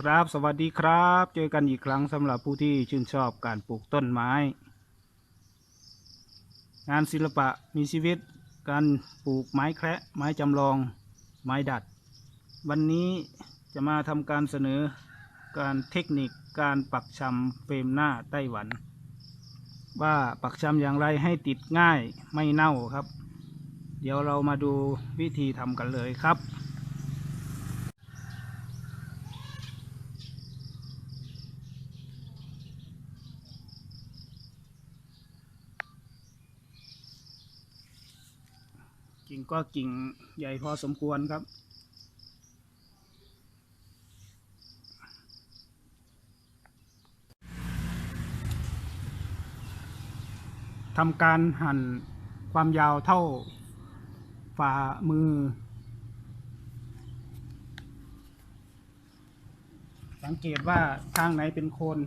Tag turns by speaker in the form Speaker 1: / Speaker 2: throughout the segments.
Speaker 1: ครับสวัสดีครับ เจอกันอีกครั้งสำหรับผู้ที่ชื่นชอบการปลูกต้นไม้ งานศิลปะมีชีวิต การปลูกไม้แคระไม้จำลอง ไม้ดัด วันนี้จะมาทำการเสนอการเทคนิคการปักชำเฟรมหน้าไต้หวัน ว่าปักชำอย่างไรให้ติดง่ายไม่เน่าครับ เดี๋ยวเรามาดูวิธีทำกันเลยครับ กิ่งก็กิ่งใหญ่พอสมควรครับ ทำการหั่นความยาวเท่าฝ่ามือ สังเกตว่าทางไหนเป็นโคน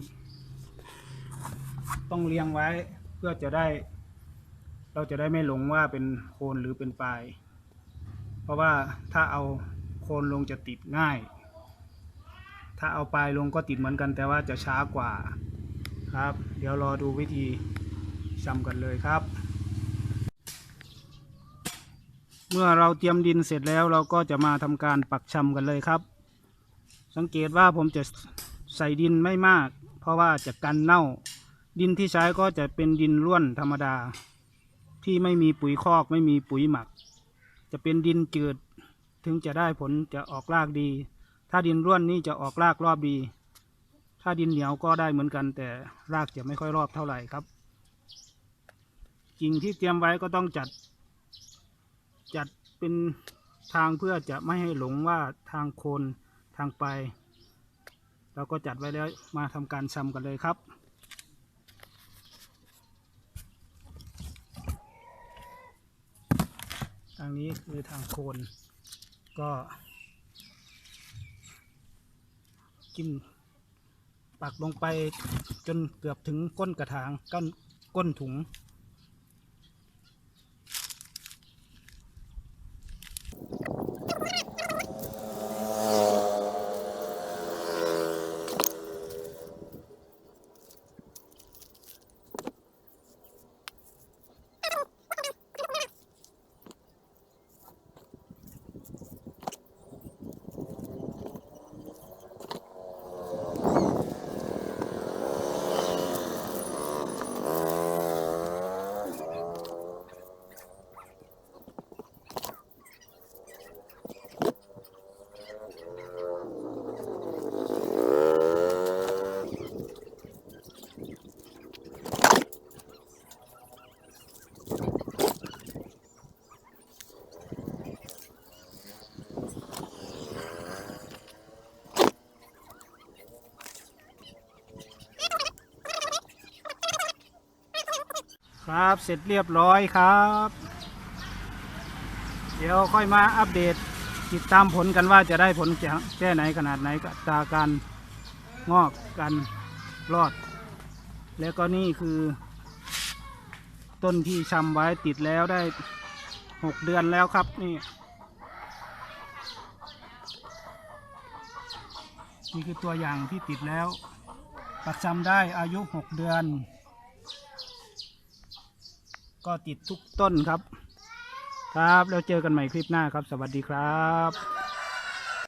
Speaker 1: ต้องเรียงไว้เพื่อจะได้ เราจะได้ไม่หลงว่าเป็นโคนหรือเป็นปลาย เพราะว่าถ้าเอาโคนลงจะติดง่าย ถ้าเอาปลายลงก็ติดเหมือนกัน แต่ว่าจะช้ากว่าครับ เดี๋ยวรอดูวิธีชำกันเลยครับ เมื่อเราเตรียมดินเสร็จแล้วเราก็จะมาทำการปักชำกันเลยครับ สังเกตว่าผมจะใส่ดินไม่มาก เพราะว่าจะกันเน่า ดินที่ใช้ก็จะเป็นดินร่วนธรรมดา ที่ไม่มีปุ๋ยคอกไม่มีปุ๋ยหมัก จะเป็นดินจืดถึงจะได้ผลจะออกรากดี ถ้าดินร่วนนี่จะออกรากรอบดี ถ้าดินเหนียวก็ได้เหมือนกัน แต่รากจะไม่ค่อยรอบเท่าไหร่ครับ กิ่งที่เตรียมไว้ก็ต้องจัด จัดเป็นทางเพื่อจะไม่ให้หลงว่าทางโคนทางไป เราก็จัดไว้แล้วมาทำการชำกันเลยครับางนี้คือทางโคนก็จิ้มปักลงไปจนเกือบถึงก้นกระถางก้นก้นถุง ครับเสร็จเรียบร้อยครับ เดี๋ยวค่อยมาอัปเดตติดตามผลกันว่าจะได้ผลจะแค่ไหนขนาดไหนกับตาการงอกกันรอด แล้วก็นี่คือ ต้นที่ชำไว้ติดแล้วได้หกเดือนแล้วครับนี่ นี่คือตัวอย่างที่ติดแล้วปักชำได้อายุหกเดือน ก็ติดทุกต้นครับ ครับแล้วเจอกันใหม่คลิปหน้าครับ สวัสดีครับ